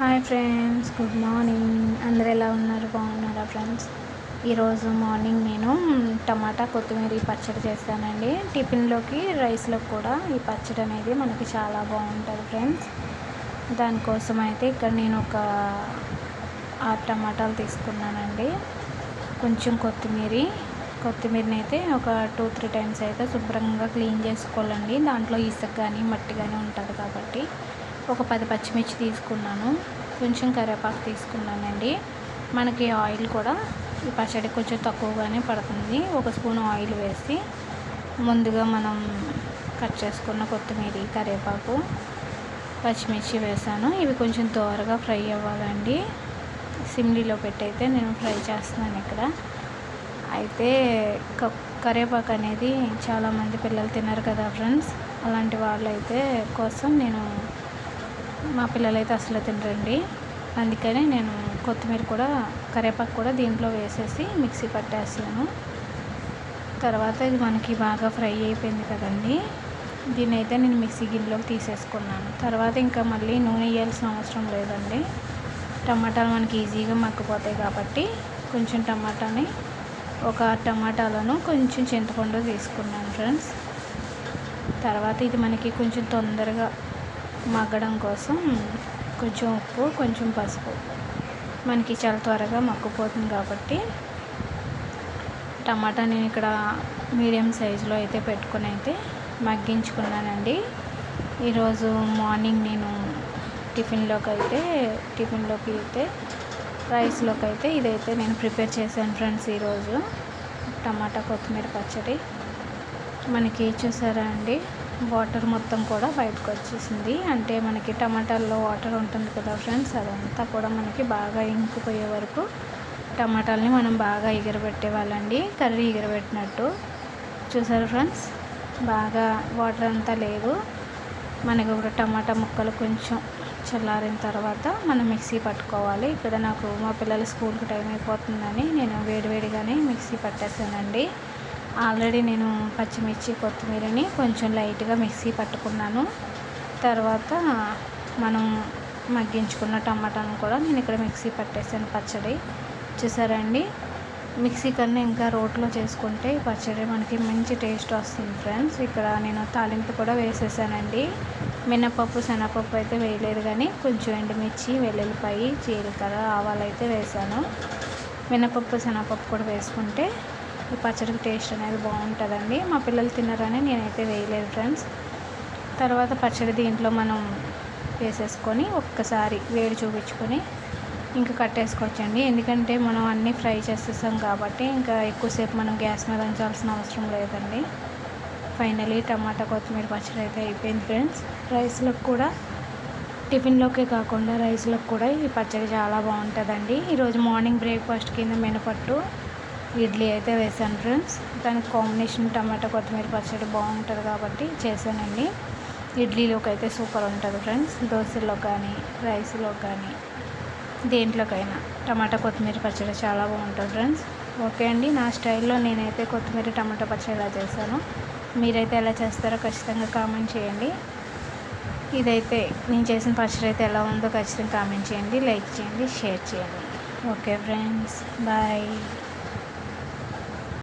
Hi friends good morning అందరు ఎలా ఉన్నారు? బాగున్నారా ఫ్రెండ్స్ ఈరోజు మార్నింగ్ నేను టమాటా కొత్తిమీర పచ్చడి చేస్తానండి. టిఫిన్లోకి రైస్లోకి కూడా ఈ పచ్చడి అనేది మనకి చాలా బాగుంటుంది ఫ్రెండ్స్ దానికోసం అయితే ఇక్కడ నేను ఒక ఆరు టమాటాలు తీసుకున్నానండి. కొంచెం కొత్తిమీర. కొత్తిమీరని అయితే ఒక టూ త్రీ టైమ్స్ అయితే శుభ్రంగా క్లీన్ చేసుకోవాలండి. దాంట్లో ఇసుక కానీ మట్టి కానీ ఉంటుంది కాబట్టి. ఒక పది పచ్చిమిర్చి తీసుకున్నాను. కొంచెం కరివేపాకు తీసుకున్నానండి. మనకి ఆయిల్ కూడా ఈ పచ్చడి కొంచెం తక్కువగానే పడుతుంది. ఒక స్పూన్ ఆయిల్ వేసి ముందుగా మనం కట్ చేసుకున్న కొత్తిమీర కరివేపాకు పచ్చిమిర్చి వేసాను. ఇవి కొంచెం దోరగా ఫ్రై అవ్వాలండి. సిమ్లీలో పెట్టి అయితే నేను ఫ్రై చేస్తున్నాను ఇక్కడ. అయితే కరివేపాకు అనేది చాలామంది పిల్లలు తిన్నారు కదా ఫ్రెండ్స్. అలాంటి వాళ్ళైతే కోసం నేను మా పిల్లలైతే అసలు తినరండి. అందుకనే నేను కొత్తిమీర కూడా కరివేపాకు కూడా దీంట్లో వేసేసి మిక్సీ పట్టేస్తాను. తర్వాత ఇది మనకి బాగా ఫ్రై అయిపోయింది కదండి. దీన్ని అయితే నేను మిక్సీ గిన్నెలోకి తీసేసుకున్నాను. తర్వాత ఇంకా మళ్ళీ నూనె వేయాల్సిన అవసరం లేదండి. టమాటాలు మనకి ఈజీగా మగ్గిపోతాయి కాబట్టి కొంచెం టమాటాని ఒక టమాటాలను కొంచెం చింతపండు తీసుకున్నాను ఫ్రెండ్స్. తర్వాత ఇది మనకి కొంచెం తొందరగా మగ్గడం కోసం కొంచెం ఉప్పు కొంచెం పసుపు. మనకి చాలా త్వరగా మగ్గిపోతుంది కాబట్టి టమాటా నేను ఇక్కడ మీడియం సైజులో అయితే పెట్టుకుని అయితే మగ్గించుకున్నానండి. ఈరోజు మార్నింగ్ నేను టిఫిన్లోకి అయితే టిఫిన్లోకి అయితే రైస్లోకి అయితే ఇదైతే నేను ప్రిపేర్ చేశాను ఫ్రెండ్స్ ఈరోజు. టమాటా కొత్తిమీర పచ్చడి. మనకి చూసారా అండి? వాటర్ మొత్తం కూడా బయటకు వచ్చేసింది. అంటే మనకి టమాటాల్లో వాటర్ ఉంటుంది కదా ఫ్రెండ్స్ అదంతా కూడా మనకి బాగా ఇంకిపోయే వరకు టమాటాలని మనం బాగా ఎగరబెట్టేవాళ్ళండి. కర్రీ ఎగరబెట్టినట్టు. చూసారు ఫ్రెండ్స్? బాగా వాటర్ అంతా లేదు. మనకి కూడా టమాటా ముక్కలు కొంచెం చల్లారిన తర్వాత మనం మిక్సీ పట్టుకోవాలి. ఇక్కడ నాకు మా పిల్లల స్కూల్కి టైం అయిపోతుందని నేను వేడివేడిగానే మిక్సీ పట్టేసానండి. ఆల్రెడీ నేను పచ్చిమిర్చి కొత్తిమీరని కొంచెం లైట్గా మిక్సీ పట్టుకున్నాను. తర్వాత మనం మగ్గించుకున్న టమాటాను కూడా నేను ఇక్కడ మిక్సీ పట్టేసాను పచ్చడి. చూసారండి మిక్సీ కన్నా ఇంకా రోట్లో చేసుకుంటే పచ్చడి మనకి మంచి టేస్ట్ వస్తుంది ఫ్రెండ్స్. ఇక్కడ నేను తాలింపు కూడా వేసేసానండి. మినపప్పు శనగపప్పు అయితే వేయలేదు కానీ కొంచెం ఎండుమిర్చి వెల్లుల్లిపాయి జీలకర్ర ఆవాలు అయితే వేసాను. మినపప్పు శనగపప్పు కూడా వేసుకుంటే ఈ పచ్చడికి టేస్ట్ అనేది బాగుంటుందండి. మా పిల్లలు తిన్నారని నేనైతే వేయలేదు ఫ్రెండ్స్. తర్వాత పచ్చడి దీంట్లో మనం వేసేసుకొని ఒక్కసారి వేడి చూపించుకొని ఇంకా కట్టేసుకోవచ్చండి. ఎందుకంటే మనం అన్నీ ఫ్రై చేసేసాం కాబట్టి ఇంకా ఎక్కువసేపు మనం గ్యాస్ మీద ఉంచాల్సిన అవసరం లేదండి. ఫైనలీ టమాటా కొత్తిమీర పచ్చడి అయితే అయిపోయింది ఫ్రెండ్స్. రైస్లకు కూడా టిఫిన్లోకే కాకుండా రైస్లకు కూడా ఈ పచ్చడి చాలా బాగుంటుందండి. ఈరోజు మార్నింగ్ బ్రేక్ఫాస్ట్ కింద మినపట్టు ఇడ్లీ అయితే వేసాను ఫ్రెండ్స్. దానికి కాంబినేషన్ టమాటా కొత్తిమీర పచ్చడి బాగుంటుంది కాబట్టి చేశానండి. ఇడ్లీలోకి అయితే సూపర్ ఉంటుంది ఫ్రెండ్స్. దోశలో కానీ రైస్లో కానీ దేంట్లోకైనా టమాటా కొత్తిమీర పచ్చడి చాలా బాగుంటుంది ఫ్రెండ్స్. ఓకే అండి నా స్టైల్లో నేనైతే కొత్తిమీర టమాటా పచ్చడి ఎలా చేశాను మీరైతే ఎలా చేస్తారో ఖచ్చితంగా కామెంట్ చేయండి. ఇదైతే నేను చేసిన పచ్చడి అయితే ఎలా ఉందో ఖచ్చితంగా కామెంట్ చేయండి లైక్ చేయండి షేర్ చేయండి. Okay friends bye.